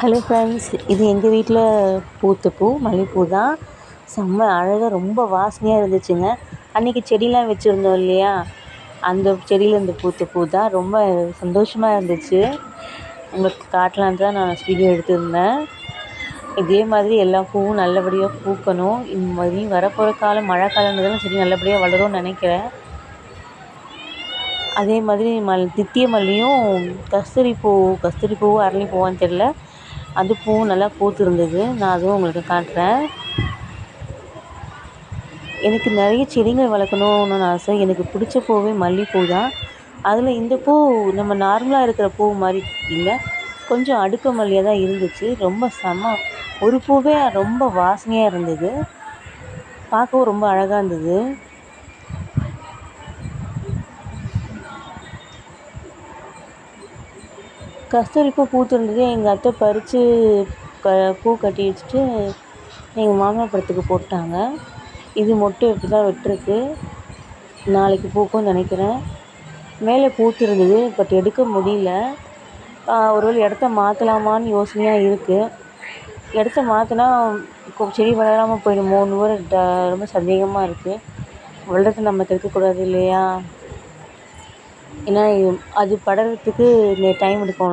Hello friends இது எங்கள் வீட்டில் பூத்த பூ மல்லிகைப்பூ தான். செம்ம அழகாக ரொம்ப வாசனையாக இருந்துச்சுங்க. அன்றைக்கி செடியெலாம் வச்சுருந்தோம் இல்லையா? அந்த செடியிலேருந்து பூத்த பூ தான். ரொம்ப சந்தோஷமாக இருந்துச்சு. உங்களுக்கு காட்டலான்னு தான் நான் வீடியோ எடுத்திருந்தேன். இதே மாதிரி எல்லா பூவும் நல்லபடியாக பூக்கணும். இந்த மாதிரி வரப்போகிற காலம் மழை காலங்கிறதால செடி நல்லபடியாக வளரும்னு நினைக்கிறேன். அதே மாதிரி மல் தித்திய மல்லியும் கஸ்தூரி பூ கஸ்தூரி பூவும் அரளி பூவான்னு தெரில அது பூவும் நல்லா பூத்திருந்தது. நான் அதுவும் உங்களுக்கு காட்டுறேன். எனக்கு நிறைய செடிகள் வளர்க்கணுன்னு ஆசை. எனக்கு பிடிச்ச பூவே மல்லிகைப்பூ தான். அதில் இந்த பூ நம்ம நார்மலாக இருக்கிற பூ மாதிரி இல்லை. கொஞ்சம் அடுக்கு மல்லியாக தான் இருந்துச்சு. ரொம்ப செம. ஒரு பூவே ரொம்ப வாசனையாக இருந்தது. பார்க்கவும் ரொம்ப அழகாக இருந்தது. கஸ்தூரி பூ பூத்திருந்தது எங்கள் அத்தை பறித்து க பூ கட்டி வச்சுட்டு எங்கள் மாமியார் படத்துக்கு போட்டாங்க. இது மொட்டு இப்படி தான் விட்டுருக்கு. நாளைக்கு பூக்கும்னு நினைக்கிறேன். மேலே பூத்திருந்தது பட் எடுக்க முடியல. ஒருவேளை இடத்த மாற்றலாமான்னு யோசனையாக இருக்குது இடத்த மாற்றினா செடி வளராமல் போயிடுமோன்னு ஒரு ட ரொம்ப சந்தேகமாக இருக்குது வளர்றத நம்ம கெடுக்கக்கூடாது இல்லையா? ஏன்னா அது படறதுக்கு டைம் எடுக்கும்